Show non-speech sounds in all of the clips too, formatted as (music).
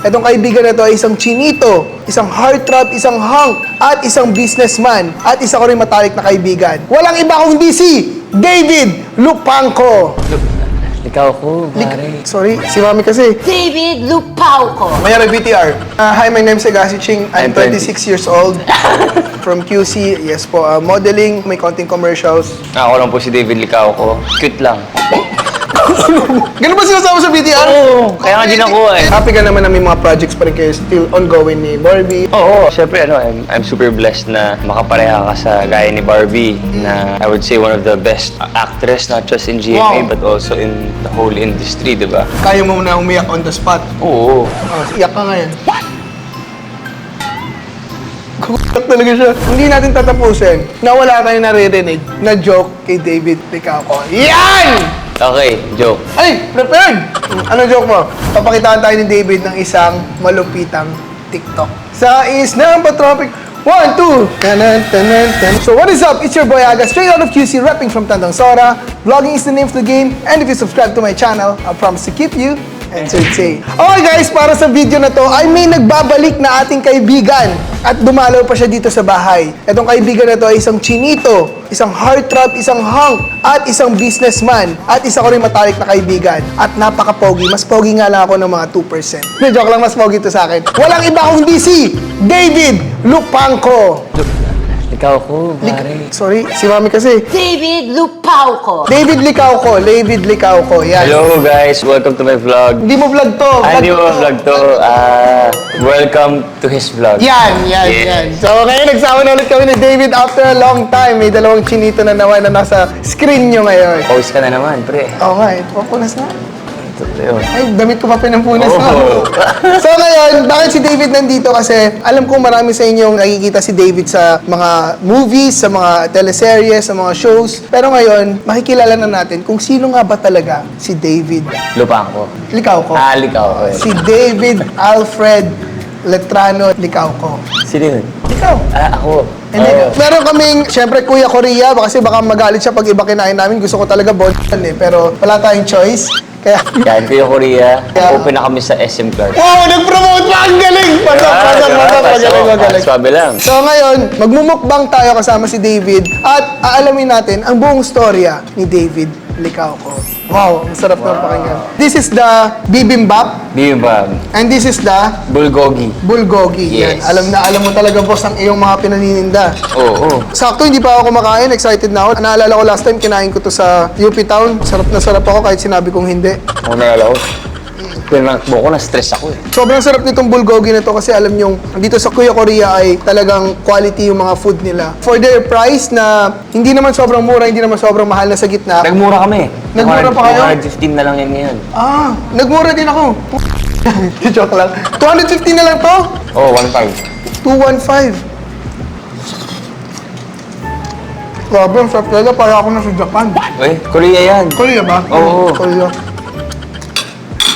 Itong kaibigan na to ay isang chinito, isang heartthrob, isang hunk, at isang businessman, at isa ko rin matalik na kaibigan. Walang iba kundi si David Lupanco. Ikaw ko, pare. Sorry, si Mami kasi. David Lupauco. Mayroon BTR. Uh, hi, my name is Agassi Ching. I'm I'm 20. 26 years old. (laughs) From QC, yes po, uh, modeling, may konting commercials. Ako lang po si David Licao ko. Cute lang. Ganun ba sinasama sa BTR? Oo, kaya nga din ako eh. Happy ka naman na may mga projects pa rin kayo still ongoing ni Barbie. Oo, syempre ano, I'm, I'm super blessed na makapareha ka sa gaya ni Barbie na I would say one of the best actress not just in GMA Wow. but also in the whole industry, di ba? Kaya mo na umiyak on the spot. Oo. Oh, iyak ka ngayon. Kumiyak talaga siya. Hindi natin tatapusin na wala tayong naririnig na joke kay David Picaco. Yan! Okay, joke. Ay, prepared! Ano joke mo? Papakitaan tayo ni David ng isang malupitang TikTok. Sa is ng patropic. One, two! Tanan, tanan, tanan. So what is up? It's your boy Aga, straight out of QC, rapping from Tandang Sora. Vlogging is the name of the game. And if you subscribe to my channel, I promise to keep you entertained. Okay guys, para sa video na to, ay may nagbabalik na ating kaibigan. At dumalaw pa siya dito sa bahay. Itong kaibigan na to ay isang chinito, isang heartthrob, isang hunk, at isang businessman. At isa ko rin matalik na kaibigan. At napaka-pogi. Mas pogi nga lang ako ng mga 2%. Hindi, joke lang, mas pogi to sa akin. Walang iba kundi si David Lupanco. Ikaw ko, pare. Sorry, si Mami kasi. David Lupauco. David Licauco, David Licauco, yan. Hello guys, welcome to my vlog. Hindi mo vlog to. Ah, hindi Vlog mo to. vlog to. Ah, welcome to his vlog. Yan, yan, Yes. yan. So, ngayon nagsama na ulit kami ni David after a long time. May dalawang chinito na naman na nasa screen nyo ngayon. Pause ka na naman, pre. Oo nga, ito papunas na. Yun. Ay, damit ko pa pinampunas na. Oo. (laughs) so ngayon, bakit si David nandito? Kasi alam kong marami sa inyong nakikita si David sa mga movies, sa mga teleserye, sa mga shows. Pero ngayon, makikilala na natin kung sino nga ba talaga si David. Lupang ko. Likaw ko. Ah, likaw ko. eh. Si David Alfred Letrano Likaw ko. Sino yun? Ikaw. Ah, ako. Hindi, Oo. meron kaming, syempre, Kuya Korea, kasi baka magalit siya pag iba kinain namin. Gusto ko talaga bondan eh, pero wala tayong choice. Kaya, Yan, Kuya Korea. Yeah. Open na kami sa SM Clark. wow, nag-promote pa! Ang galing! Diba? pasok, Pasok. magaling, magaling. Swabe lang. So ngayon, magmumukbang tayo kasama si David at aalamin natin ang buong storya ni David Licauco. Wow, ang sarap ng pakinggan. This is the bibimbap Bibimbap. and this is the Bulgogi. bulgogi. Yan. Yes. Alam na alam mo talaga boss ang iyong mga pinanininda. Oo. Oh, Sakto, hindi pa ako kumakain. Excited na ako. Naalala ko last time, kinain ko to sa UP Town. Sarap na sarap ako kahit sinabi kong hindi. Ako nalala ko. Pero nakbo ko, na-stress ako eh. Sobrang sarap nitong bulgogi na to kasi alam nyong dito sa Kuya Korea ay talagang quality yung mga food nila. For their price na hindi naman sobrang mura, hindi naman sobrang mahal na sa gitna. Nagmura kami. Nagmura pa kayo? 115 na lang yan ngayon. Ah, nagmura din ako. (laughs) Joke lang. 250 na lang to? Oo, oh, 1.5. 215. Grabe, ang sarap talaga. Para ako na sa Japan. Uy, Korea yan. Korea ba? Oo. Korea.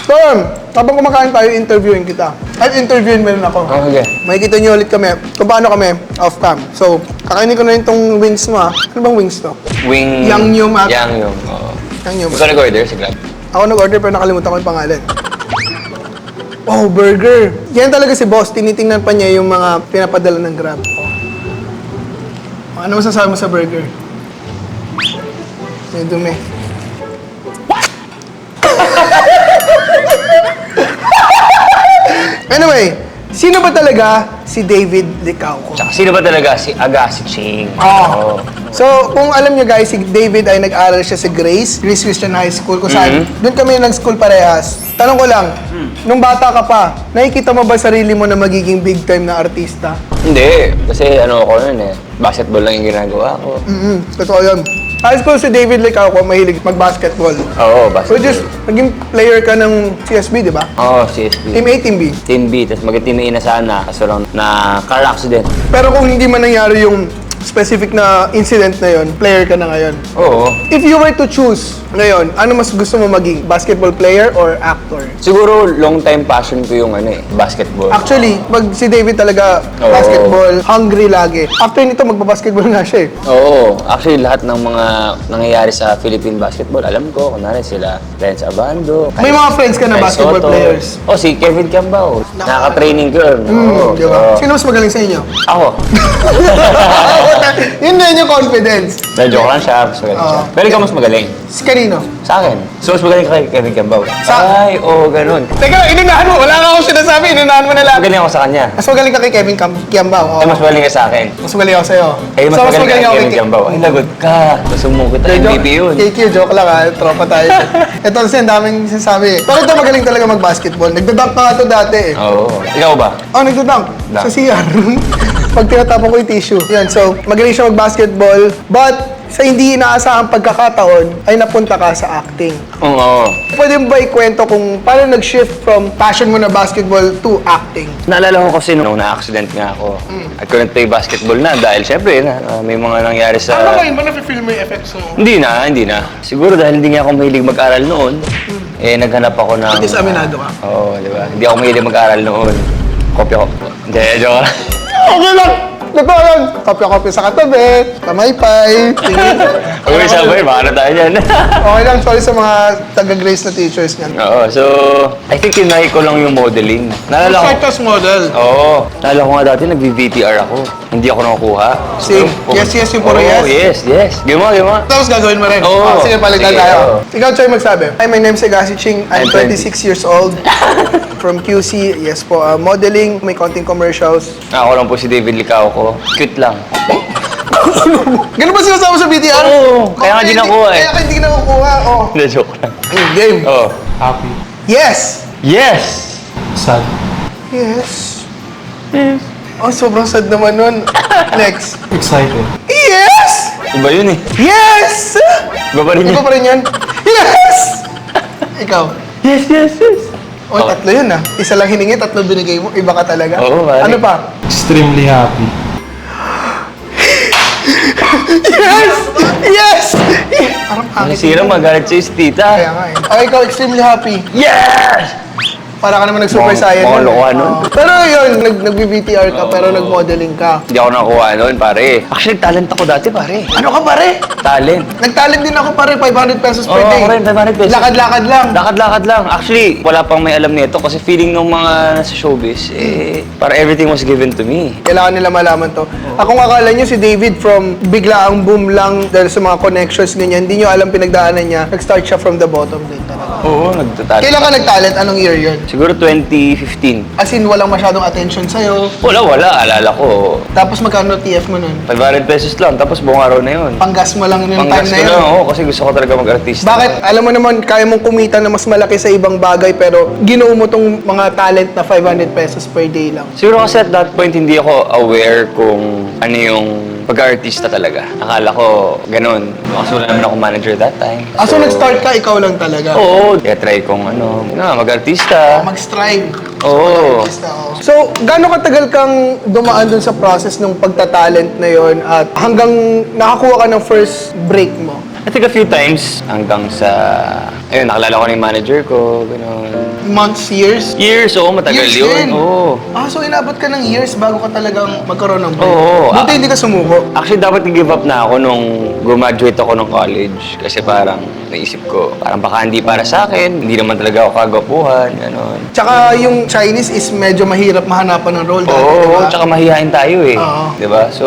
So, yun, habang kumakain tayo, interviewin kita. At interviewin mo rin ako. Oh, okay. Makikita niyo ulit kami kung paano kami off-cam. So, kakainin ko na rin tong wings mo ha. Ano bang wings to? Wing... Yangnyeom at- Yangnyeom, oo. Yang yun. Ikaw nag-order sa Grab? Ako nag-order pero nakalimutan ko yung pangalan. Oh, burger. Yan talaga si boss. Tinitingnan pa niya yung mga pinapadala ng Grab. Oh. Ano masasabi mo sa burger? May dumi. Anyway, sino ba talaga si David Licauco? Tsaka sino ba talaga si Agassi Ching? Oh. So, kung alam nyo guys, si David ay nag-aral siya sa Grace, Grace Christian High School, kung saan, doon kami nag-school parehas. Tanong ko lang, nung bata ka pa, nakikita mo ba sarili mo na magiging big time na artista? Hindi. Kasi ano ako nun eh. Basketball lang yung ginagawa ko. Mm-hmm. Totoo yun. High school si David Licauco, mahilig mag-basketball. Oo, So basketball. just, naging player ka ng CSB, di ba? Oo, CSB. Team A, Team B. Team B, tapos mag-team A na sana. Kaso lang na car accident. Pero kung hindi man nangyari yung specific na incident na yon, player ka na ngayon. Oo. If you were to choose ngayon, ano mas gusto mo maging? Basketball player or actor? Siguro long time passion ko yung ano eh, basketball. Actually, pag si David talaga Oo. basketball, hungry lagi. After nito, magbabasketball (laughs) nga siya eh. Oo. Actually, lahat ng mga nangyayari sa Philippine basketball, alam ko, kunwari sila, Lance Abando. May mga friends ka na Kai basketball Soto. players. Oh, si Kevin Cambao. Nakaka-training ko yun. Hmm, Oo. di ba? Oo. Sino mas magaling sa inyo? Ako. (laughs) (laughs) Yun na yung confidence. Medyo ko lang siya, mas magaling siya. Oo. Pero ikaw mas magaling. Si kanino? Sa akin. So, mas magaling ka kay Kevin Cambao. Sa- Ay, oo, ganun. Teka, inunahan mo. Wala nga akong sinasabi. Inunahan mo na lang. Magaling ako sa kanya. Mas magaling ka kay Kevin Cam Kiambao. Ay, mas magaling ka sa akin. Mas magaling ako sa'yo. Ay, mas So, magaling ka kay Kevin Cambao. Ay, lagot ka. Gusto mo kita MVP yun. KQ, joke lang ha. Tropa tayo. (laughs) ito kasi ang daming sinasabi. Pero ito magaling talaga mag-basketball. Nagdadunk pa nga ito dati eh. Oo. Ikaw ba? Oh, nagdadunk. Dunk. Sa CR. (laughs) Pag tinatapon ko yung tissue. Yan, so magaling siya mag-basketball. But sa hindi inaasahang pagkakataon, ay napunta ka sa acting. Oo. Pwede mo ba ikwento kung paano nag-shift from passion mo na basketball to acting? Naalala ko kasi nung na-accident nga ako. Mm. I couldn't play basketball na dahil syempre na, ah, may mga nangyari sa... Ano ba na-feel mo yung effects mo? Hindi na, hindi na. Siguro dahil hindi nga ako mahilig mag-aral noon, eh naghanap ako ng... Mm. At least aminado ka. Oo, di ba? Hindi ako mahilig mag-aral noon. Kopya ko. Hindi, joke lang. Okay lang! Totoo lang! Kopya-kopya sa katabi, pamaypay, tingin. (laughs) Huwag may sabay, baka na tayo dyan. (laughs) Okay lang, sorry sa mga taga-grace na teachers niyan. Oo, so... I think tinry ko lang yung modeling. Naalala ko... as model. Oo. Naalala ko nga dati, nag-VTR ako. Hindi ako nakukuha. Same. So, Yes, yes, yung puro Oo, yes. yes, yes. Gima, gima. Tapos gagawin mo rin. Oo. Ah, sige, palitan Sige, tayo. oo. Ikaw, Choy, magsabi. Hi, my name is Agassi Ching. I'm I'm 26 years old. (laughs) From QC. Yes po, ah, modeling. May konting commercials. Ako lang po si David Licao ko. Cute lang. Ganun ba sinasama sa BTR? Oo, kaya nga di nakuha eh. Kaya ka hindi nakukuha. Oh. Hindi, joke lang. Game. Oh. Happy. Yes! Yes! Sad. Yes. Yes. Oh, sobrang sad naman nun. (coughs) Next. Excited. Yes! Iba yun eh. Yes! Iba pa rin Iba yun. pa rin yan? Yes! (laughs) Ikaw. Yes, yes, yes. Oh, tatlo yun ah. Isa lang hiningi, tatlo binigay mo. Iba ka talaga. Oo, pare. Ano pa? Extremely happy. Yes! Yes! Parang pangit. Nasira magalit si tita. Kaya nga eh. Oh, ikaw extremely happy. Yes! Para ka naman nag-super Mukhang- saiyan. mukhang nun. lokohan nun. Oo. Pero yun, nag nag-VTR ka, pero nag-modeling ka. Hindi ako nakuha noon, pare. Actually, talent ako dati, pare. Ano ka pare? Talent. Nag-talent din ako pare, 500 pesos per Oo, day. ako rin, 500 pesos. Lakad-lakad lang. Lakad-lakad lang. Actually, wala pang may alam nito kasi feeling ng mga nasa showbiz, eh, para everything was given to me. Kailangan nila malaman to. Ako nga akala nyo si David from bigla ang boom lang dahil sa mga connections ganyan. Hindi nyo alam pinagdaanan niya. Nag-start siya from the bottom din talaga. Oo, nagtatalent. Kailan ka nag-talent? Anong year yun? Siguro 2015. As in, walang masyadong attention sa'yo. Wala, wala. Alala ko. Tapos magkano TF mo nun? 500 pesos lang, tapos buong araw na yun. Panggas mo lang yung Panggas time na ko yun. lang, oo, kasi gusto ko talaga mag-artista. Bakit? Alam mo naman, kaya mong kumita na mas malaki sa ibang bagay pero ginoo mo tong mga talent na 500 pesos per day lang. Siguro kasi at that point, hindi ako aware kung ano yung pag-artista talaga. Akala ko ganun. Kasi wala naman ako manager that time. Ah, so, nag-start ka, ikaw lang talaga? Oo, kaya try kong ano, na, mag-artista. Mag-strive. Oo. Artista, oh. So, gaano katagal kang dumaan dun sa process ng pagtatalent na yon at hanggang nakakuha ka ng first break mo? I think a few times hanggang sa... Ayun, nakalala ko na yung manager ko, gano'n. Months, years? Years, oo, matagal Years yun. din. Oo. Ah, so inabot ka ng years bago ka talagang magkaroon ng break? Oo. Buti Ah. hindi ka sumuko. Actually, dapat nag-give up na ako nung graduate ako ng college. Kasi parang naisip ko, parang baka hindi para sa akin, hindi naman talaga ako kagapuhan, gano'n. Tsaka yung Chinese is medyo mahirap mahanapan ng role dati, Oo, diba? tsaka mahihain tayo eh. Oo. Di ba? So,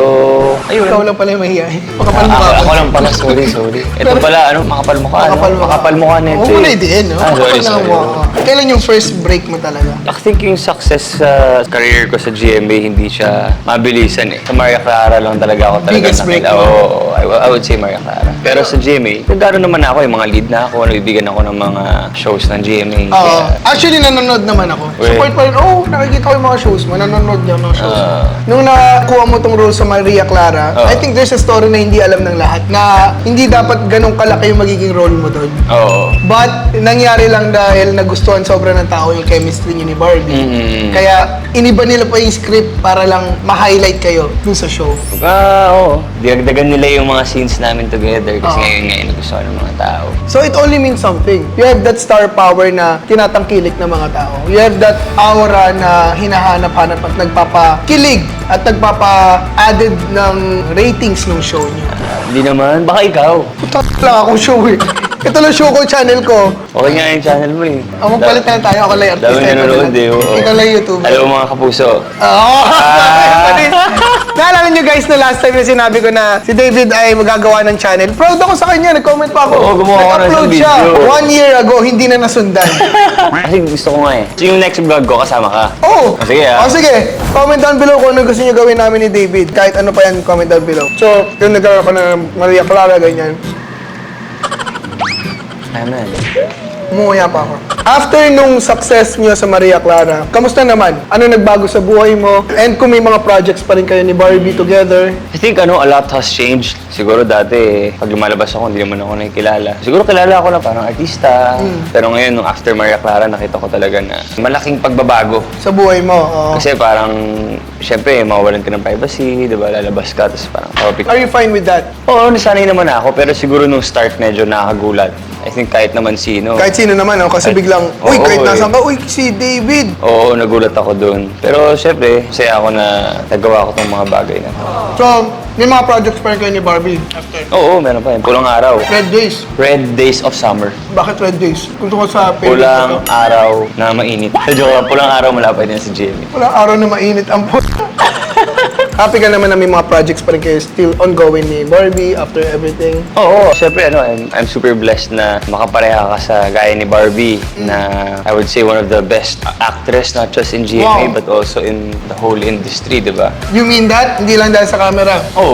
ayun. Ikaw lang pala yung mahihayin. Makapal Ah, mo ako, ako lang pala, sorry, sorry. Ito pala, ano, makapal mukha, ano? Makapal mo Makapal mukha Mo na idiin, no? Ah, sorry, sorry. Kailan yung first break mo talaga? I think yung success sa career ko sa GMA, hindi siya mabilisan eh. Sa Maria Clara lang talaga ako talaga Biggest break mo? Oo, I, I would say Maria Clara. Pero sa GMA, nagkaroon naman ako, yung mga lead na ako, nabibigyan ako ng mga shows ng GMA. Oo. Kaya- Actually, nanonood naman ako. Wait. Support pa rin. Oh, nakikita ko yung mga shows mo. Nanonood niya mga shows. Ah. Nung nakuha mo tong role sa Maria Clara, Oo. I think there's a story na hindi alam ng lahat na hindi dapat ganong kalaki yung magiging role mo doon. Oo. But, nangyari lang dahil nagustuhan sobra ng tao yung chemistry niyo ni Barbie. Mm. Kaya, iniba nila pa yung script para lang ma-highlight kayo dun sa show. Ah, oo. Dinagdagan nila yung mga scenes namin together kasi Oo. ngayon nga yung gusto ng mga tao. So it only means something. You have that star power na tinatangkilik ng mga tao. You have that aura na hinahanap-hanap at nagpapakilig at nagpapa-added ng ratings ng show niyo. Hindi naman, baka ikaw. Puta lang akong show eh. Ito lang show ko, channel ko. Okay nga yung channel mo eh. Ako magpalit na lang tayo. Ako lang yung artista. Dami ikaw nanonood lang- eh. oo. Ikaw lang yung YouTuber. Hello mga kapuso. Oo! Ah. (laughs) Naalala nyo guys na last time na sinabi ko na si David ay magagawa ng channel. Proud ako sa kanya. Nag-comment pa ako. Oo, gumawa ako ng Nag-upload isang siya. video. One year ago, hindi na nasundan. (laughs) Kasi gusto ko nga eh. So yung next vlog ko, kasama ka. Oh! Ah, sige, ah. Oh, sige. Comment down below kung ano gusto niyo gawin namin ni David. Kahit ano pa yan, comment down below. So, yung nagkaroon ko ng Maria Clara, ganyan. ใช้ไม่ได้ Umuya pa ako. After nung success niyo sa Maria Clara, kamusta naman? Ano nagbago sa buhay mo? And kung may mga projects pa rin kayo ni Barbie together? I think ano, a lot has changed. Siguro dati, pag lumalabas ako, hindi naman ako nakikilala. Siguro kilala ako na parang artista. Pero ngayon, nung after Maria Clara, nakita ko talaga na malaking pagbabago. Sa buhay mo? Oo. Kasi parang, syempre, mawawalan ka ng privacy, di ba? Lalabas ka, tapos parang, oh, pic- Are you fine with that? Oo, nasanay naman ako, pero siguro nung start medyo nakakagulat. I think kahit naman sino. Kahit sino naman, oh, kasi biglang, uy, Oo, kahit eh. nasan ka, uy, si David. Oo, nagulat ako dun. Pero syempre, saya ako na nagawa ko tong mga bagay na to. So, may mga projects pa rin kayo ni Barbie. After. Oo, meron pa yun. Pulang araw. Red Days. Red Days of Summer. Bakit Red Days? Kung tungkol sa favorite Pulang to. araw na mainit. Joke lang, pulang araw malapit din sa Jimmy. Walang araw na mainit ang po. (laughs) Happy ka naman na may mga projects pa rin kayo still ongoing ni Barbie after everything. Oo, syempre ano, I'm, I'm super blessed na makapareha ka sa gaya ni Barbie na I would say one of the best actress not just in GMA Wow. but also in the whole industry, di ba? You mean that? Hindi lang dahil sa camera. Oo,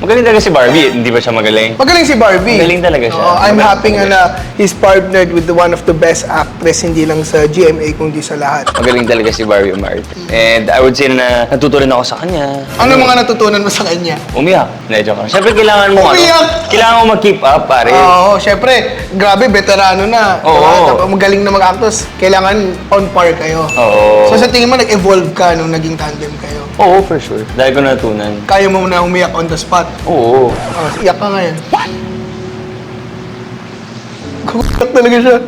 magaling talaga si Barbie. Hindi ba siya magaling? Magaling si Barbie. Magaling talaga siya. Oo, I'm Magaling happy nga na he's partnered with the one of the best actress, hindi lang sa GMA, kundi sa lahat. Magaling talaga si Barbie Umarte. And I would say na natuto rin ako sa kanya. Ano mga natutunan mo sa kanya? Umiyak. Hindi, joke lang. Siyempre, kailangan mo, Umiyak? ano, kailangan mo mag-keep up, pare. Oo, syempre, grabe, veterano na. Oo. Diba? Magaling na mag-actors. Kailangan on par kayo. Oo. So sa tingin mo, nag-evolve ka nung naging tandem kayo. Oo, for sure. Dahil ko natutunan. Kaya mo na umiyak on the spot. Oo. Oh, iyak ka ngayon. Kumiyak talaga siya.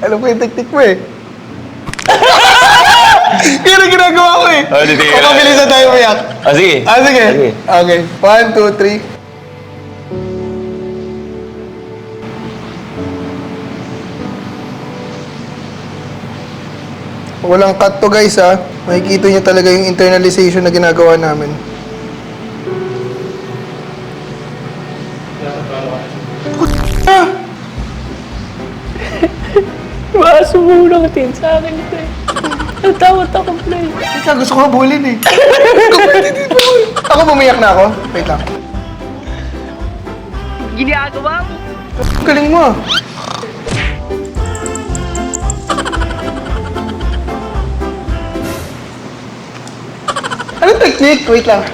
Alam ko yung teknik mo eh. (laughs) Yan ang ginagawa ko eh. Oh, mabilis na tayo umiyak. Ah, sige. Ah, sige. Sige. Okay. One, two, three. Walang cut to guys ha. Makikita niyo talaga yung internalization na ginagawa namin. Ah! (laughs) Baka sumulong din sa akin ito eh. Natawat ako, Play. Ika, gusto ko habulin eh. (laughs) ako bumiyak na ako. Wait lang. Ginagawa mo. Galing mo ah. Technique? Wait lang.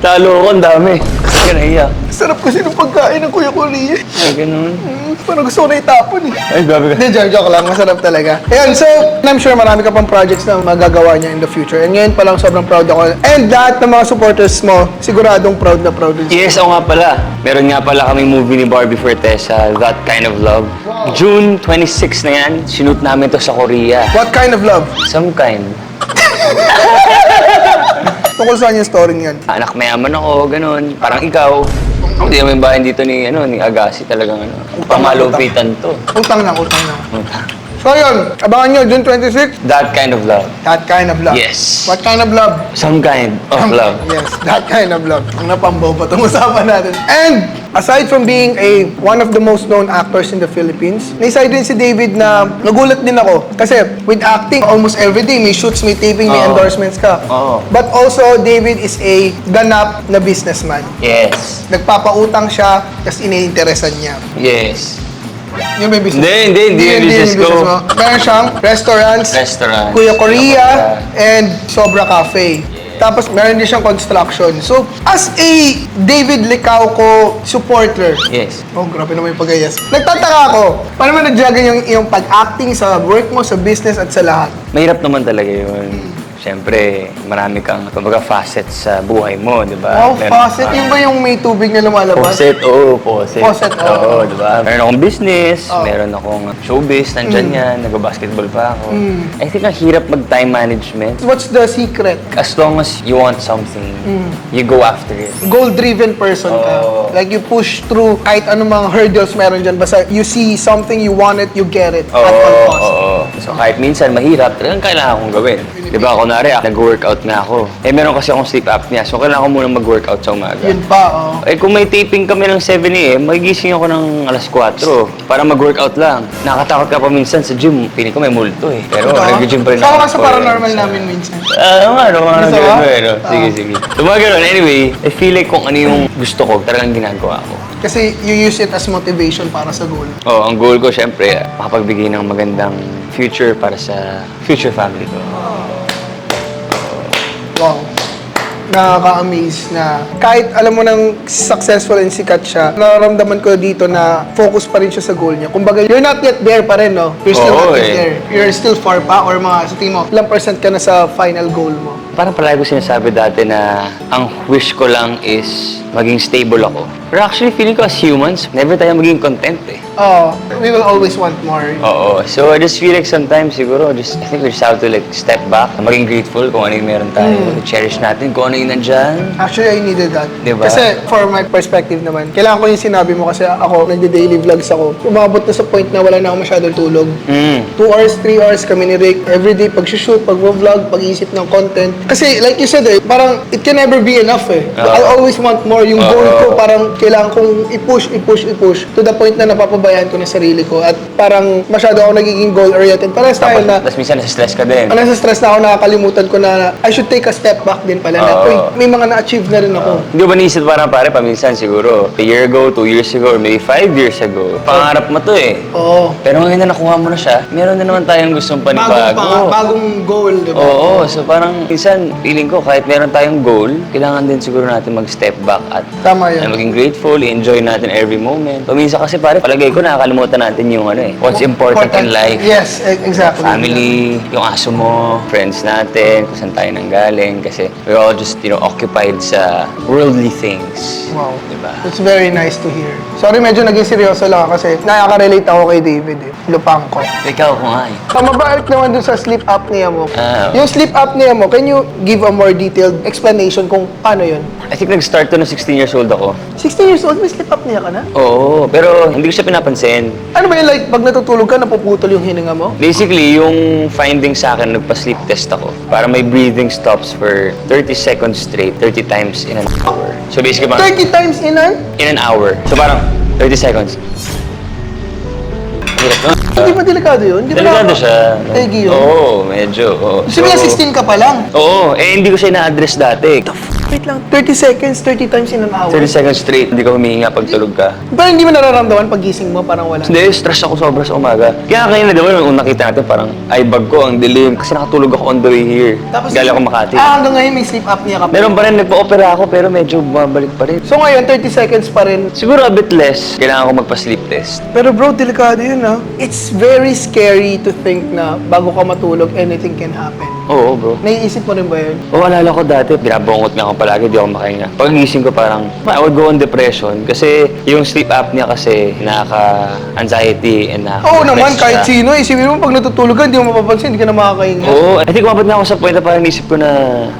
Talo ko, ang dami. Kasi ka naiyak. Sarap kasi ng pagkain ng Kuya Kuli eh. Ay, ganun. Mm, parang gusto ko na itapon eh. Ay, grabe ka. Hindi, joke, joke lang. Masarap talaga. Ayan, so, I'm sure marami ka pang projects na magagawa niya in the future. And ngayon pa lang sobrang proud ako. And lahat ng mga supporters mo, siguradong proud na proud din. Yes, oo nga pala. Meron nga pala kaming movie ni Barbie Fortesa, That Kind of Love. June 26 na yan, shoot namin to sa Korea. What kind of love? Some kind. (laughs) Tungkol saan yung story niyan? Anak mayaman ako, ganun. Parang ikaw. Hindi naman bahay dito ni, ano, ni Agassi talagang ano. Pamalupitan to. Utang lang, utang lang. So yun, abangan nyo, June 26, That kind of love. that kind of love. Yes. What kind of love? Some kind of love. (laughs) Yes, that kind of love. Ang napambaw pa itong usapan natin. And, aside from being a one of the most known actors in the Philippines, naisay din si David na nagulat din ako. Kasi with acting, almost every day may shoots, may taping, may Oo. endorsements ka. Oo. But also, David is a ganap na businessman. Yes. Nagpapautang siya, tapos iniinteresan niya. Yes. Yung may business. Hindi, hindi, hindi yung business ko. mo. Meron siyang restaurants, Restaurant. Kuya Korea, and Sobra Cafe. Tapos meron din siyang construction. So, as a David Licauco supporter, Yes. Oh, grabe naman yung pagayas. Nagtataka ako, paano mo nag-juggle yung, yung pag-acting sa work mo, sa business, at sa lahat? Mahirap naman talaga yun. Siyempre, marami kang, kumbaga, facets sa buhay mo, di ba? Wow, Meron faucet. Yung ba yung may tubig na lumalabas? Faucet, oo, faucet. Faucet, oo. Oo, di ba? Meron akong business, Oo. meron akong showbiz, nandyan yan, nag-basketball pa ako. Mm. I think ang hirap mag-time management. What's the secret? As long as you want something, Mm. you go after it. Goal-driven person ka. Oo. Like you push through kahit anong mga hurdles meron dyan. Basta you see something, you want it, you get it. At all costs. oo. So kahit minsan mahirap, talagang kailangan kong gawin. Di ba, kunwari, ah, nag-workout na ako. Eh, meron kasi akong sleep apnea, so kailangan ko muna mag-workout sa umaga. Yun pa, oh. Eh kung may taping kami ng 7 a.m., magigising ako ng alas 4 para mag-workout lang. Nakakatakot ka pa minsan sa gym. Piling ko may multo eh. Pero nag-gym pa rin ako. ka sa paranormal namin minsan. Ah, ano, ano, Gusto ganun mo? ba, ano? Sige, Ah. sige. So, mga ganun. Anyway, I feel like kung ano yung gusto ko, talagang ginagawa ko. Kasi you use it as motivation para sa goal. Oh, ang goal ko, syempre, makapagbigay ng magandang future para sa future family ko. Wow. Nakaka-amaze na kahit alam mo nang successful and sikat siya, nararamdaman ko dito na focus pa rin siya sa goal niya. Kumbaga, you're not yet there pa rin, no? You're still Oo, not yet eh. there. You're still far pa or mga sa tingin mo, ilang percent ka na sa final goal mo? Parang palagi ko sinasabi dati na ang wish ko lang is maging stable ako. Pero actually, feeling ko as humans, never tayo maging content eh. Oh, we will always want more. Oo. So, I just feel like sometimes siguro, just, I think we just have to like step back, maging grateful kung ano yung meron tayo. Cherish natin kung ano yung nandyan. Actually, I needed that. Diba? Kasi for my perspective naman, kailangan ko yung sinabi mo kasi ako, nagde-daily vlogs ako. Umabot na sa point na wala na ako masyadong tulog. Mm. 2 hours, 3 hours kami ni Rick. Everyday, pag-shoot, pag-vlog, pag-iisip ng content. Kasi like you said eh, parang it can never be enough eh. I'll always want more. Yung goal ko, parang kailangan kong i-push, i-push, i-push to the point na napapabayaan ko na sarili ko. At parang masyado ako nagiging goal-oriented. Parang style na, Tapos minsan nasa-stress ka din. Ah, nasa stress na ako, nakakalimutan ko na I should take a step back din pala. Na, Oo. uy, may mga na-achieve na rin ako. Hindi ba naisip parang pare paminsan siguro, a year ago, two years ago, or maybe five years ago, pangarap mo to eh. Oo. Pero ngayon na nakuha mo na siya, meron na naman tayong gustong Bagong, panibago. pang, bagong goal, di ba? Oo, so parang minsan feeling ko kahit meron tayong goal, kailangan din siguro natin mag-step back at Tama yun. na maging grateful, enjoy natin every moment. So minsan kasi pare, palagay ko nakakalimutan natin yung ano eh, what's important, in life. Yes, e- exactly. Family, yung aso mo, friends natin, kung saan tayo nanggaling. Kasi we're all just, you know, occupied sa worldly things. Wow. Diba? It's very nice to hear. Sorry, medyo naging seryoso lang ako kasi nakaka-relate ako kay David eh. Lupang ko. Ikaw ko nga eh. So, mabalik naman dun sa sleep apnea mo. Ah. Yung sleep apnea mo, can you give a more detailed explanation kung paano yun? I think nag-start to na 16 years old ako. 16 years old, may sleep apnea ka na? Oo, pero hindi ko siya pinapansin. Ano ba yun, like, pag natutulog ka, napuputol yung hininga mo? Basically, yung finding sa akin, nagpa-sleep test ako. Para may breathing stops for 30 seconds straight, 30 times in an hour. So basically, parang 30 times in an? in an hour. So parang 30 seconds. Hirap nun. Hindi ba delikado yun? Hindi ba Delikado nakaka- siya. Tegi yun? Oo, medyo. Oo. Sabi nga, 16 ka pa lang. Oo, eh hindi ko siya na-address dati. Wait lang, 30 seconds, 30 times in an hour. 30 seconds straight, hindi ka humihinga pag tulog ka. Pero hindi mo nararamdaman pag gising mo, parang wala. Hindi, stress ako sobra sa umaga. Kaya kanina diba, nung nakita natin, parang eye bag ko, ang dilim. Kasi nakatulog ako on the way here. Galing ako Makati. Ah, hanggang ngayon may sleep apnea ka pa. Meron pa rin, nagpa-opera ako, pero medyo bumabalik pa rin. So ngayon, 30 seconds pa rin. Siguro a bit less, kailangan ko magpa-sleep test. Pero bro, delikado yun ha. It's very scary to think na bago ka matulog, anything can happen. Oo, bro. Naiisip mo rin ba yun? Oo, alala ko dati, binabungot nga ako palagi, di ako makahinga. Pag-gising ko parang, I would go on depression kasi yung sleep apnea kasi nakaka-anxiety and nakaka Oo naman, kahit sino. Isipin mo, pag natutulog ka, hindi mo mapapansin, hindi ka na makakahinga. Oo, I think umabot na ako sa point na parang isip ko na,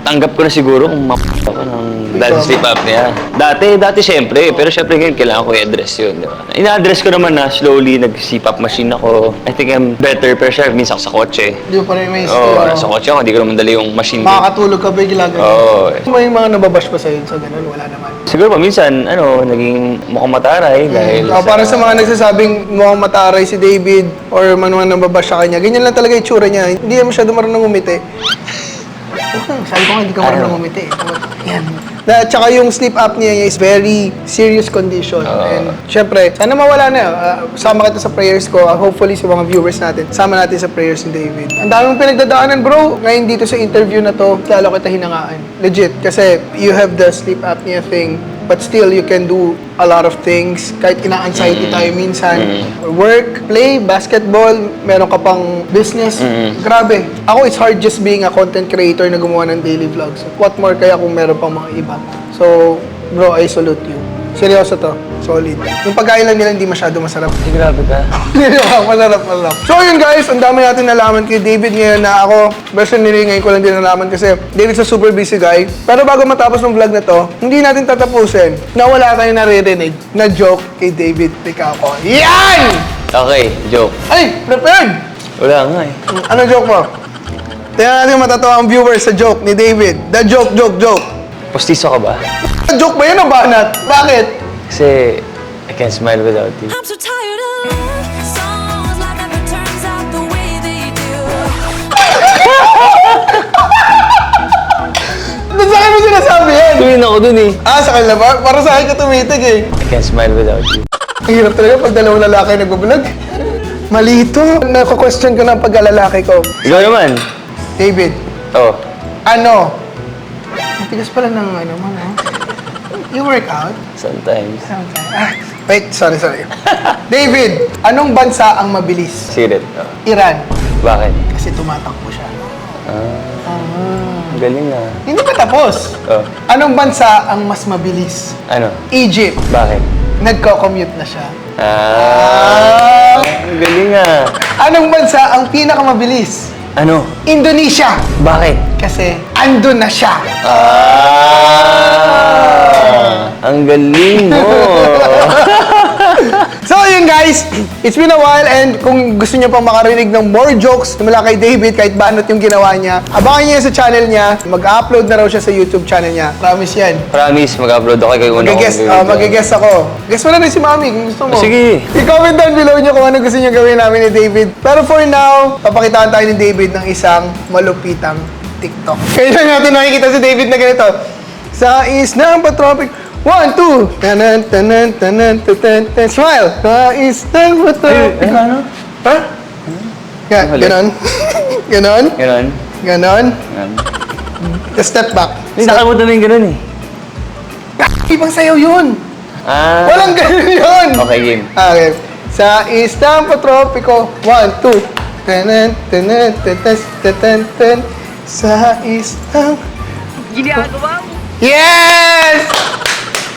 tanggap ko na siguro kung map ako ng Dahil sleep apnea. Dati, dati syempre. Pero syempre ngayon, kailangan ko i-address yun, di ba? Ina-address ko naman na slowly, nag-CPAP machine ako. I think I'm better, pero syempre, minsan sa kotse. Hindi mo pa rin may Oo, skill. nasa kotse ako, hindi ko naman dala yung machine. Makakatulog ka ba yung ginagawa? Oo. May mga nababash pa sa'yo sa ganun? Wala naman. Siguro pa minsan, ano, naging mukhang mataray dahil Ah, para sa mga nagsasabing mukhang mataray si David or manuang nababash sa kanya, ganyan lang talaga yung tsura niya. Hindi yan masyado marunong umiti. Okay, sabi ko nga, hindi ka marunong umiti. Yan. Na, tsaka yung sleep apnea niya is very serious condition. And syempre, sana mawala na. Uh, sama kita sa prayers ko. Uh, hopefully sa mga viewers natin, sama natin sa prayers ni David. Ang dami mong pinagdadaanan, bro. Ngayon dito sa interview na to, lalo kita hinangaan. Legit. Kasi you have the sleep apnea thing but still you can do a lot of things. Kahit ina-anxiety tayo minsan. Work, play, basketball meron ka pang business. Grabe. Ako it's hard just being a content creator na gumawa ng daily vlogs. What more kaya kung meron pang mga iba? So bro I salute you seryoso to solid yung pagkain lang nila hindi masyado masarap Ay, grabe ka. (laughs) masarap, masarap. So yun guys, ang dami natin nalaman kay David ngayon na ako, version nili ngayon ko lang din nalaman kasi David sa super busy guy. Pero bago matapos ng vlog na to, hindi natin tatapusin na wala tayong naririnig na joke kay David Picapo. Yan! Okay, joke. Ay, prepared! Wala nga eh. Ano joke mo? Tingnan natin matatawa ang viewers sa joke ni David. The joke, joke, joke. Postiso ka ba? Joke ba yun o banat? Bakit? Kasi, I can't smile without you. I'm so tired of love songs like never turns out the way they do. Doon sa akin mo sinasabi yan. Tuwin ako dun eh. Ah, sa kanila ba? Para sa akin ka tumitig eh. I can't smile without you. Ang hirap talaga pag dalawang lalaki nagbablog. Malito. Nako-question ko ng pagkalalaki ko. Ikaw naman. David, Oh. ano? Ang tigas pala ng ano mo, no? You work out? Sometimes. Ah, wait, sorry, sorry. (laughs) David, anong bansa ang mabilis? Secret. Oh. Iran. Bakit? Kasi tumatakbo siya. Ang galing ah. Hindi pa tapos. Oh. Anong bansa ang mas mabilis? Ano? Egypt. Bakit? Nagko-commute na siya. Ah. Ang galing ah. Anong bansa ang pinakamabilis? Ano? Indonesia. Bakit? Kasi andun na siya. Ah. Ang galing mo. (laughs) So yun guys, it's been a while and kung gusto niyo pang makarinig ng more jokes mula kay David kahit banot yung ginawa niya, abangan niyo sa channel niya. Mag-upload na raw siya sa YouTube channel niya. Promise yan. Promise, mag-upload ako kay una Mag-guest, uh, mag-guest ako. Guest mo na rin si Mami kung gusto mo. Sige. I-comment down below niyo kung ano gusto niyo gawin namin ni David. Pero for now, papakitaan tayo ni David ng isang malupitang TikTok. Kaya lang natin nakikita si David na ganito. Sa is ng patropic. One, two. Tanan, tanan, tanan, tanan, tanan. Smile. Sa is ng patropic. ano? Ha? Huli. (laughs) ganon. ganon. Ganon. Ganon. Ganon. Step back. Hindi, nakalimutan mo yung ganon eh. Ibang sayaw yun. Ah. Walang ganon (laughs) yun. Okay, game. Okay. Sa isang patropiko, one, two. Tenen, tenen, tetes, teten, ten. Sa isang... Ginagawa mo. Yes!